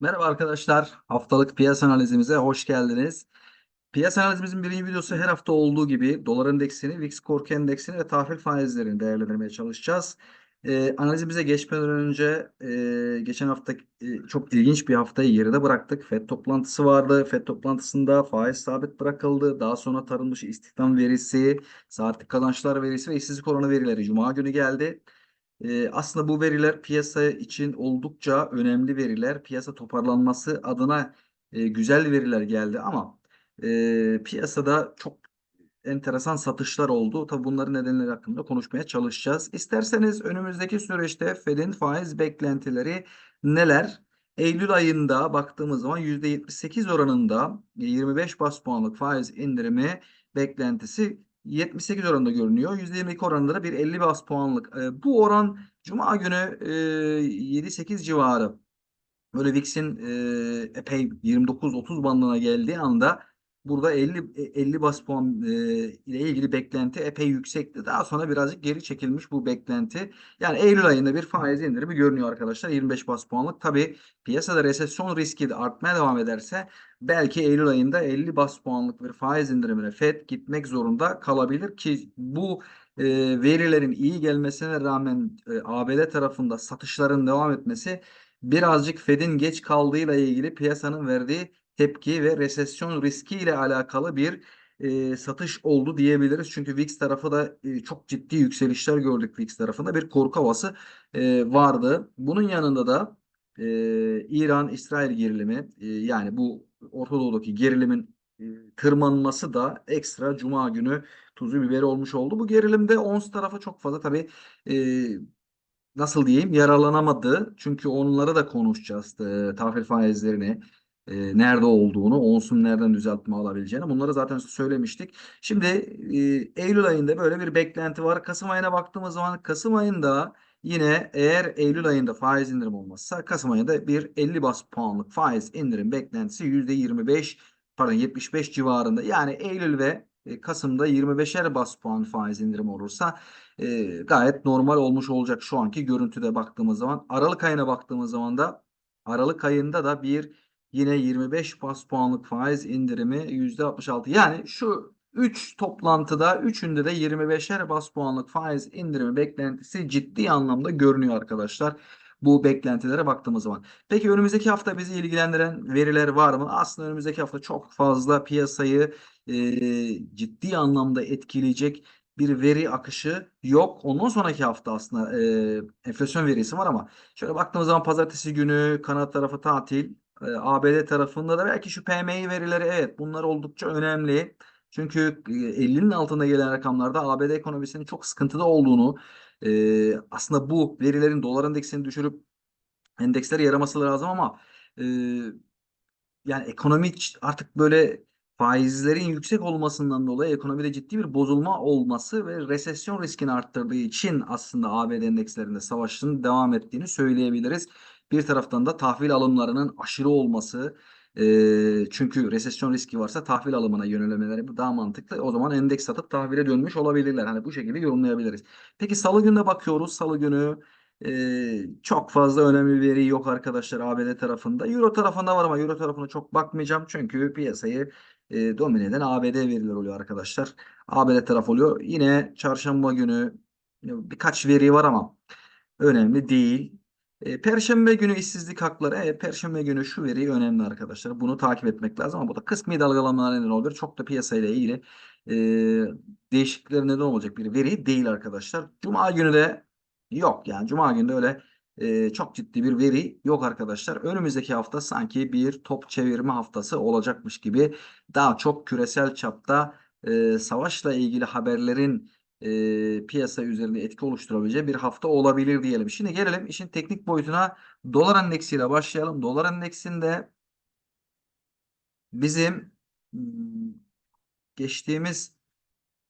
Merhaba arkadaşlar. Haftalık piyasa analizimize hoş geldiniz. Piyasa analizimizin birinci videosu her hafta olduğu gibi dolar endeksini, VIX korku endeksini ve tahvil faizlerini değerlendirmeye çalışacağız. Ee, analizimize geçmeden önce e, geçen hafta e, çok ilginç bir haftayı geride bıraktık. FED toplantısı vardı. FED toplantısında faiz sabit bırakıldı. Daha sonra tarım dışı istihdam verisi, saatlik kazançlar verisi ve işsizlik oranı verileri Cuma günü geldi. Ee, aslında bu veriler piyasa için oldukça önemli veriler. Piyasa toparlanması adına e, güzel veriler geldi ama e, piyasada çok enteresan satışlar oldu. Tabii bunların nedenleri hakkında konuşmaya çalışacağız. İsterseniz önümüzdeki süreçte Fed'in faiz beklentileri neler? Eylül ayında baktığımız zaman %78 oranında 25 bas puanlık faiz indirimi beklentisi 78 oranında görünüyor. %22 oranında da bir 50 bas puanlık. E, bu oran Cuma günü e, 7-8 civarı. Böyle VIX'in e, epey 29-30 bandına geldiği anda burada 50 50 bas puan e, ile ilgili beklenti epey yüksekti. Daha sonra birazcık geri çekilmiş bu beklenti. Yani Eylül ayında bir faiz indirimi görünüyor arkadaşlar. 25 bas puanlık. Tabii piyasada resesyon riski de artmaya devam ederse belki Eylül ayında 50 bas puanlık bir faiz indirimine FED gitmek zorunda kalabilir ki bu e, verilerin iyi gelmesine rağmen e, ABD tarafında satışların devam etmesi birazcık Fed'in geç kaldığıyla ilgili piyasanın verdiği tepki ve resesyon riski ile alakalı bir e, satış oldu diyebiliriz. Çünkü VIX tarafı da e, çok ciddi yükselişler gördük VIX tarafında bir korku havası e, vardı. Bunun yanında da e, İran-İsrail gerilimi e, yani bu Orta Doğu'daki gerilimin e, tırmanması da ekstra Cuma günü tuzu biberi olmuş oldu. Bu gerilimde ons tarafı çok fazla tabii e, nasıl diyeyim yararlanamadı. Çünkü onları da konuşacağız. E, tahvil faizlerini e, nerede olduğunu, onsun nereden düzeltme alabileceğini bunları zaten söylemiştik. Şimdi e, Eylül ayında böyle bir beklenti var. Kasım ayına baktığımız zaman Kasım ayında yine eğer Eylül ayında faiz indirim olmazsa Kasım ayında bir 50 bas puanlık faiz indirim beklentisi %25 pardon 75 civarında. Yani Eylül ve e, Kasım'da 25'er bas puan faiz indirim olursa e, gayet normal olmuş olacak şu anki görüntüde baktığımız zaman. Aralık ayına baktığımız zaman da Aralık ayında da bir yine 25 bas puanlık faiz indirimi %66. Yani şu 3 toplantıda 3'ünde de 25'er bas puanlık faiz indirimi beklentisi ciddi anlamda görünüyor arkadaşlar. Bu beklentilere baktığımız zaman. Peki önümüzdeki hafta bizi ilgilendiren veriler var mı? Aslında önümüzdeki hafta çok fazla piyasayı e, ciddi anlamda etkileyecek bir veri akışı yok. Ondan sonraki hafta aslında e, enflasyon verisi var ama şöyle baktığımız zaman pazartesi günü Kanada tarafı tatil. E, ABD tarafında da belki şu PMI verileri evet bunlar oldukça önemli. Çünkü e, 50'nin altında gelen rakamlarda ABD ekonomisinin çok sıkıntıda olduğunu e, aslında bu verilerin dolar endeksini düşürüp endeksler yaraması lazım ama e, yani ekonomi artık böyle faizlerin yüksek olmasından dolayı ekonomide ciddi bir bozulma olması ve resesyon riskini arttırdığı için aslında ABD endekslerinde savaşın devam ettiğini söyleyebiliriz. Bir taraftan da tahvil alımlarının aşırı olması e, çünkü resesyon riski varsa tahvil alımına yönelmeleri daha mantıklı. O zaman endeks satıp tahvile dönmüş olabilirler. Hani bu şekilde yorumlayabiliriz. Peki salı gününe bakıyoruz. Salı günü ee, çok fazla önemli veri yok arkadaşlar ABD tarafında. Euro tarafında var ama Euro tarafına çok bakmayacağım. Çünkü piyasayı e, domine eden ABD veriler oluyor arkadaşlar. ABD taraf oluyor. Yine çarşamba günü birkaç veri var ama önemli değil. E, Perşembe günü işsizlik hakları. Evet, Perşembe günü şu veri önemli arkadaşlar. Bunu takip etmek lazım ama bu da kısmi dalgalanmalar neden olabilir. Çok da piyasayla ilgili e, değişiklikler neden olacak bir veri değil arkadaşlar. Cuma günü de yok yani. Cuma günü de öyle e, çok ciddi bir veri yok arkadaşlar. Önümüzdeki hafta sanki bir top çevirme haftası olacakmış gibi daha çok küresel çapta e, savaşla ilgili haberlerin e, piyasa üzerinde etki oluşturabileceği bir hafta olabilir diyelim. Şimdi gelelim işin teknik boyutuna. Dolar endeksiyle başlayalım. Dolar endeksinde bizim hmm, geçtiğimiz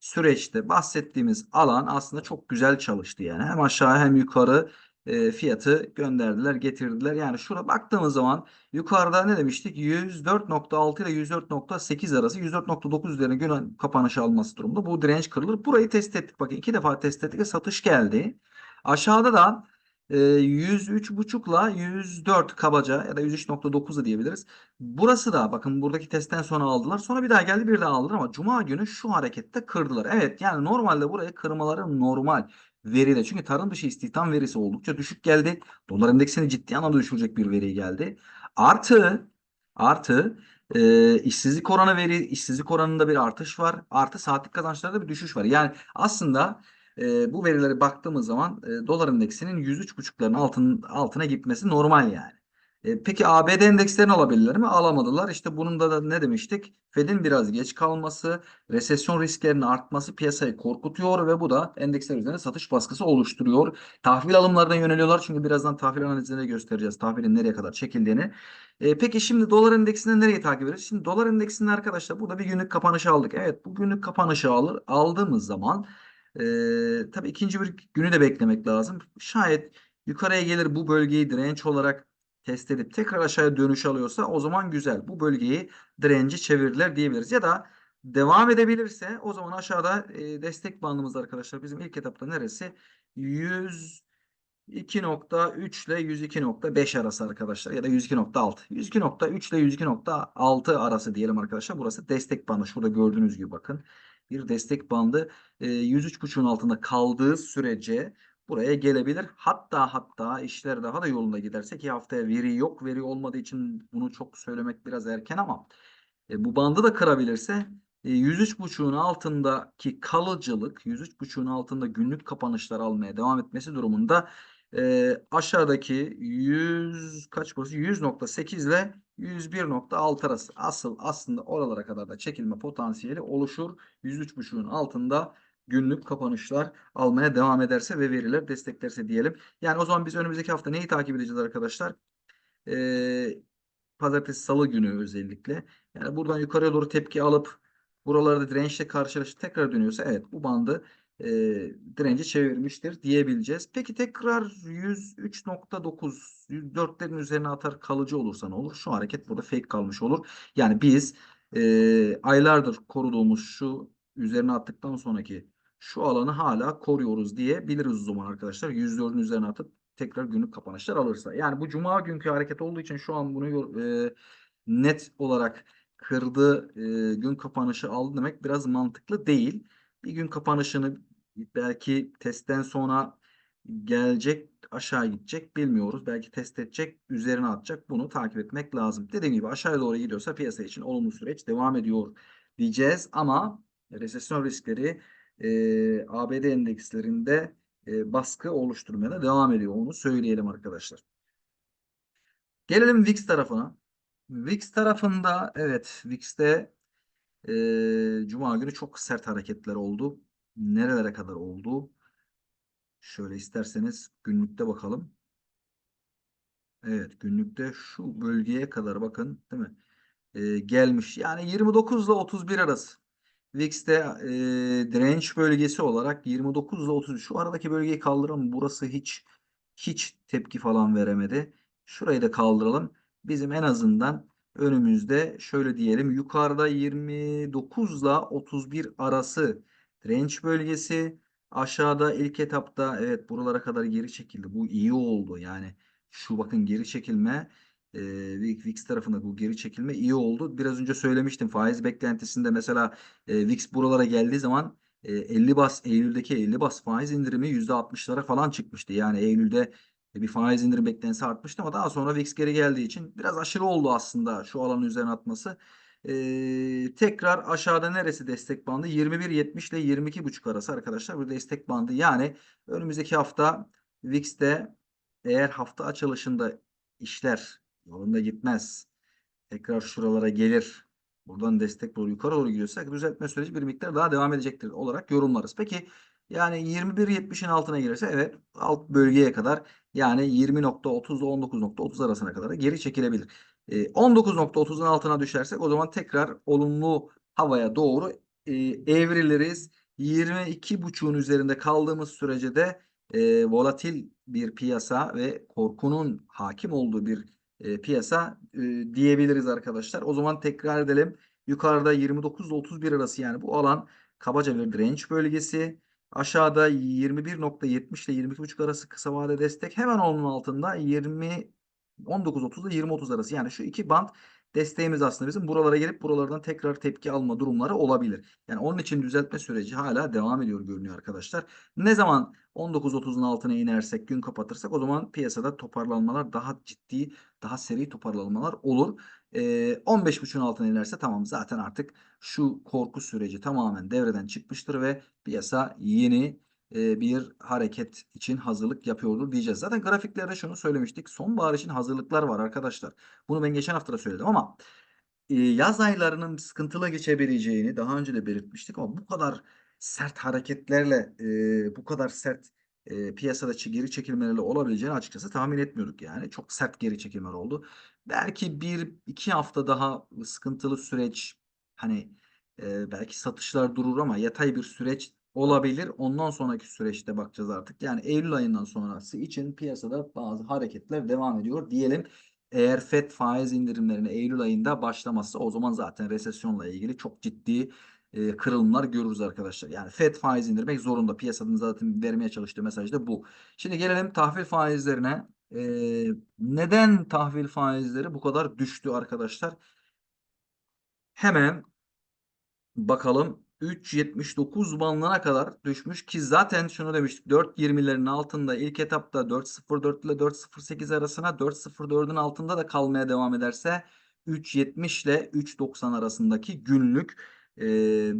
süreçte bahsettiğimiz alan aslında çok güzel çalıştı yani. Hem aşağı hem yukarı e, fiyatı gönderdiler, getirdiler. Yani şuna baktığımız zaman yukarıda ne demiştik? 104.6 ile 104.8 arası 104.9 üzerine gün kapanışı alması durumunda bu direnç kırılır. Burayı test ettik. Bakın iki defa test ettik ve satış geldi. Aşağıda da e, 103.5'la 104 kabaca ya da 103.9 da diyebiliriz. Burası da bakın buradaki testten sonra aldılar. Sonra bir daha geldi bir daha aldılar ama Cuma günü şu harekette kırdılar. Evet yani normalde burayı kırmaları normal veriyle. Çünkü tarım dışı istihdam verisi oldukça düşük geldi. Dolar endeksini ciddi anlamda düşürecek bir veri geldi. Artı artı e, işsizlik oranı veri işsizlik oranında bir artış var. Artı saatlik kazançlarda bir düşüş var. Yani aslında e, bu verilere baktığımız zaman e, dolar endeksinin 103.5'ların altın, altına gitmesi normal yani. E, peki ABD endekslerini alabilirler mi? Alamadılar. İşte bunun da, ne demiştik? Fed'in biraz geç kalması, resesyon risklerinin artması piyasayı korkutuyor ve bu da endeksler üzerine satış baskısı oluşturuyor. Tahvil alımlarına yöneliyorlar çünkü birazdan tahvil analizinde göstereceğiz tahvilin nereye kadar çekildiğini. E, peki şimdi dolar endeksinde nereye takip ederiz? Şimdi dolar endeksinde arkadaşlar burada bir günlük kapanışı aldık. Evet bu günlük kapanışı alır, aldığımız zaman e, tabii ikinci bir günü de beklemek lazım. Şayet yukarıya gelir bu bölgeyi direnç olarak test edip tekrar aşağıya dönüş alıyorsa o zaman güzel. Bu bölgeyi direnci çevirirler diyebiliriz. Ya da devam edebilirse o zaman aşağıda e, destek bandımız arkadaşlar bizim ilk etapta neresi? 100 2.3 ile 102.5 arası arkadaşlar ya da 102.6. 102.3 ile 102.6 arası diyelim arkadaşlar. Burası destek bandı. Şurada gördüğünüz gibi bakın. Bir destek bandı e, 103.5'un altında kaldığı sürece buraya gelebilir. Hatta hatta işler daha da yolunda giderse ki haftaya veri yok. Veri olmadığı için bunu çok söylemek biraz erken ama e, bu bandı da kırabilirse e, 103.5'un altındaki kalıcılık 103.5'un altında günlük kapanışlar almaya devam etmesi durumunda e, aşağıdaki 100 kaç burası 100.8 ile 101.6 arası asıl aslında oralara kadar da çekilme potansiyeli oluşur. 103.5'un altında günlük kapanışlar almaya devam ederse ve veriler desteklerse diyelim. Yani o zaman biz önümüzdeki hafta neyi takip edeceğiz arkadaşlar? Ee, pazartesi salı günü özellikle. Yani buradan yukarıya doğru tepki alıp buralarda dirençle karşılaşıp tekrar dönüyorsa evet bu bandı e, direnci çevirmiştir diyebileceğiz. Peki tekrar 103.9 104'lerin üzerine atar kalıcı olursa ne olur? Şu hareket burada fake kalmış olur. Yani biz e, aylardır koruduğumuz şu üzerine attıktan sonraki şu alanı hala koruyoruz diyebiliriz o zaman arkadaşlar. 104'ün üzerine atıp tekrar günlük kapanışlar alırsa. Yani bu cuma günkü hareket olduğu için şu an bunu e, net olarak kırdı e, gün kapanışı aldı demek biraz mantıklı değil. Bir gün kapanışını belki testten sonra gelecek aşağı gidecek bilmiyoruz. Belki test edecek üzerine atacak bunu takip etmek lazım. Dediğim gibi aşağıya doğru gidiyorsa piyasa için olumlu süreç devam ediyor diyeceğiz ama resesyon riskleri e, ABD endekslerinde e, baskı oluşturmaya da devam ediyor. Onu söyleyelim arkadaşlar. Gelelim VIX tarafına. VIX tarafında evet VIX'te e, Cuma günü çok sert hareketler oldu. Nerelere kadar oldu? Şöyle isterseniz günlükte bakalım. Evet günlükte şu bölgeye kadar bakın değil mi? E, gelmiş. Yani 29 ile 31 arası. VIX'te e, direnç bölgesi olarak 29 ile 30 şu aradaki bölgeyi kaldıralım. Burası hiç hiç tepki falan veremedi. Şurayı da kaldıralım. Bizim en azından önümüzde şöyle diyelim yukarıda 29 ile 31 arası direnç bölgesi. Aşağıda ilk etapta evet buralara kadar geri çekildi. Bu iyi oldu. Yani şu bakın geri çekilme e, VIX tarafında bu geri çekilme iyi oldu. Biraz önce söylemiştim faiz beklentisinde mesela e, VIX buralara geldiği zaman e, 50 bas Eylül'deki 50 bas faiz indirimi %60'lara falan çıkmıştı. Yani Eylül'de bir faiz indirim beklentisi artmıştı ama daha sonra VIX geri geldiği için biraz aşırı oldu aslında şu alanın üzerine atması. Ee, tekrar aşağıda neresi destek bandı? 21.70 ile 22.5 arası arkadaşlar bu destek bandı. Yani önümüzdeki hafta VIX'te eğer hafta açılışında işler yolunda gitmez. Tekrar şuralara gelir. Buradan destek doğru yukarı doğru gidiyorsak düzeltme süreci bir miktar daha devam edecektir olarak yorumlarız. Peki yani 21.70'in altına girerse evet alt bölgeye kadar yani 20.30 ile 19.30 arasına kadar da geri çekilebilir. E, 19.30'un altına düşersek o zaman tekrar olumlu havaya doğru e, evriliriz. 22.5'un üzerinde kaldığımız sürece de e, volatil bir piyasa ve korkunun hakim olduğu bir e, piyasa e, diyebiliriz arkadaşlar. O zaman tekrar edelim. Yukarıda 29 ile 31 arası yani bu alan kabaca bir direnç bölgesi. Aşağıda 21.70 ile 22.5 arası kısa vade destek. Hemen onun altında 20 19.30 ile 20.30 arası. Yani şu iki band desteğimiz aslında bizim. Buralara gelip buralardan tekrar tepki alma durumları olabilir. Yani onun için düzeltme süreci hala devam ediyor görünüyor arkadaşlar. Ne zaman 19.30'un altına inersek, gün kapatırsak o zaman piyasada toparlanmalar daha ciddi, daha seri toparlanmalar olur. Ee, 15.5'un altına inerse tamam zaten artık şu korku süreci tamamen devreden çıkmıştır ve piyasa yeni e, bir hareket için hazırlık yapıyordur diyeceğiz. Zaten grafiklerde şunu söylemiştik. Sonbahar için hazırlıklar var arkadaşlar. Bunu ben geçen hafta da söyledim ama e, yaz aylarının sıkıntılı geçebileceğini daha önce de belirtmiştik ama bu kadar sert hareketlerle e, bu kadar sert e, piyasada geri çekilmelerle olabileceğini açıkçası tahmin etmiyorduk yani. Çok sert geri çekilmeler oldu. Belki bir iki hafta daha sıkıntılı süreç hani belki satışlar durur ama yatay bir süreç olabilir. Ondan sonraki süreçte bakacağız artık. Yani Eylül ayından sonrası için piyasada bazı hareketler devam ediyor diyelim. Eğer FED faiz indirimlerine Eylül ayında başlamazsa o zaman zaten resesyonla ilgili çok ciddi e, kırılımlar görürüz arkadaşlar. Yani FED faiz indirmek zorunda. Piyasanın zaten vermeye çalıştığı mesaj da bu. Şimdi gelelim tahvil faizlerine. E, neden tahvil faizleri bu kadar düştü arkadaşlar? Hemen bakalım 3.79 bandına kadar düşmüş ki zaten şunu demiştik 4.20'lerin altında ilk etapta 4.04 ile 4.08 arasına 4.04'ün altında da kalmaya devam ederse 3.70 ile 3.90 arasındaki günlük e,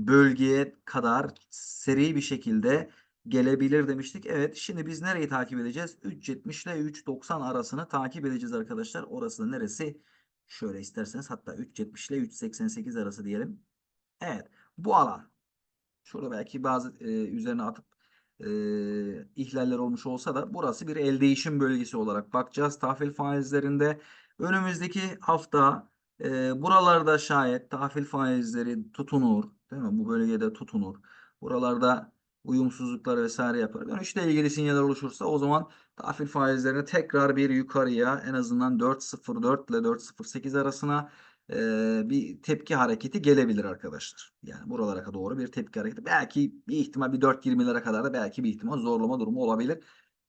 bölgeye kadar seri bir şekilde gelebilir demiştik. Evet şimdi biz nereyi takip edeceğiz? 3.70 ile 3.90 arasını takip edeceğiz arkadaşlar. Orası neresi? Şöyle isterseniz hatta 3.70 ile 3.88 arası diyelim. Evet bu alan. Şurada belki bazı e, üzerine atıp e, ihlaller olmuş olsa da burası bir el değişim bölgesi olarak bakacağız. Tahvil faizlerinde önümüzdeki hafta e, buralarda şayet tahvil faizleri tutunur. Değil mi? Bu bölgede tutunur. Buralarda uyumsuzluklar vesaire yapar. Dönüşle ilgili sinyaller oluşursa o zaman tahvil faizlerini tekrar bir yukarıya en azından 4.04 ile 4.08 arasına e, bir tepki hareketi gelebilir arkadaşlar. Yani buralara doğru bir tepki hareketi. Belki bir ihtimal bir 4.20'lere kadar da belki bir ihtimal zorlama durumu olabilir.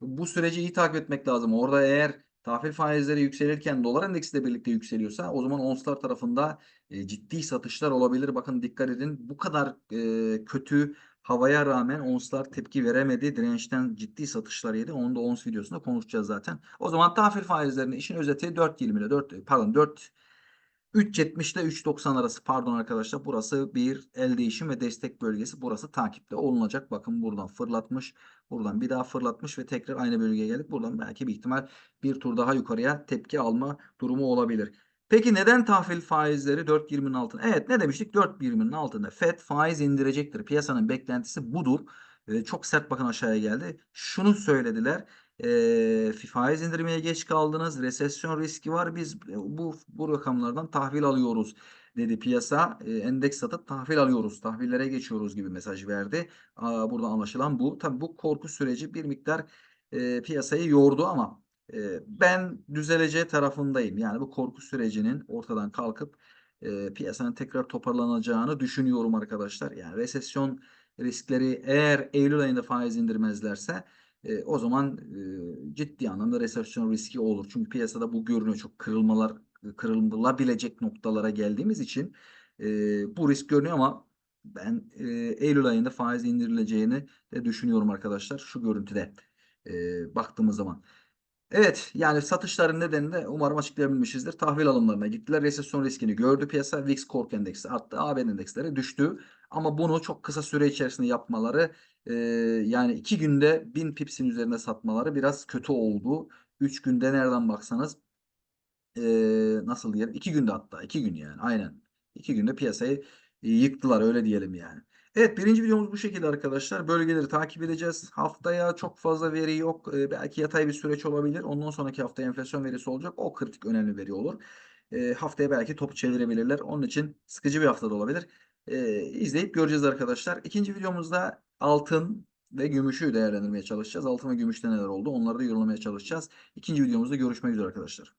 Bu süreci iyi takip etmek lazım. Orada eğer tahvil faizleri yükselirken dolar endeksi de birlikte yükseliyorsa o zaman onslar tarafında e, ciddi satışlar olabilir. Bakın dikkat edin bu kadar e, kötü havaya rağmen onslar tepki veremedi. Dirençten ciddi satışlar yedi. Onu da ons videosunda konuşacağız zaten. O zaman tahvil faizlerinin işin özeti 4.20 ile 4 pardon 4 3.70 ile 3.90 arası pardon arkadaşlar burası bir el değişim ve destek bölgesi burası takipte olunacak bakın buradan fırlatmış buradan bir daha fırlatmış ve tekrar aynı bölgeye gelip buradan belki bir ihtimal bir tur daha yukarıya tepki alma durumu olabilir. Peki neden tahvil faizleri 4.20'nin altında? Evet ne demiştik 4.20'nin altında FED faiz indirecektir piyasanın beklentisi budur. Ee, çok sert bakın aşağıya geldi. Şunu söylediler e, faiz indirmeye geç kaldınız. Resesyon riski var. Biz bu bu rakamlardan tahvil alıyoruz dedi piyasa. E, endeks satıp tahvil alıyoruz. Tahvillere geçiyoruz gibi mesaj verdi. Aa, burada anlaşılan bu. Tabii bu korku süreci bir miktar e, piyasayı yordu ama e, ben düzeleceği tarafındayım. Yani bu korku sürecinin ortadan kalkıp e, piyasanın tekrar toparlanacağını düşünüyorum arkadaşlar. Yani resesyon riskleri eğer Eylül ayında faiz indirmezlerse e, o zaman e, ciddi anlamda resesyon riski olur. Çünkü piyasada bu görünüyor. Çok kırılmalar kırılabilecek noktalara geldiğimiz için e, bu risk görünüyor ama ben e, Eylül ayında faiz indirileceğini de düşünüyorum arkadaşlar. Şu görüntüde e, baktığımız zaman. Evet yani satışların nedeni de umarım açıklayabilmişizdir. Tahvil alımlarına gittiler. Resesyon riskini gördü piyasa. VIX Cork endeksi arttı. AB endeksleri düştü. Ama bunu çok kısa süre içerisinde yapmaları e, yani iki günde 1000 pipsin üzerinde satmaları biraz kötü oldu. 3 günde nereden baksanız e, nasıl diyelim? 2 günde hatta. 2 gün yani aynen. 2 günde piyasayı yıktılar öyle diyelim yani. Evet birinci videomuz bu şekilde arkadaşlar. Bölgeleri takip edeceğiz. Haftaya çok fazla veri yok. Ee, belki yatay bir süreç olabilir. Ondan sonraki hafta enflasyon verisi olacak. O kritik önemli veri olur. Ee, haftaya belki topu çevirebilirler. Onun için sıkıcı bir hafta da olabilir. Ee, izleyip göreceğiz arkadaşlar. İkinci videomuzda altın ve gümüşü değerlendirmeye çalışacağız. Altın ve gümüşte neler oldu onları da yorumlamaya çalışacağız. İkinci videomuzda görüşmek üzere arkadaşlar.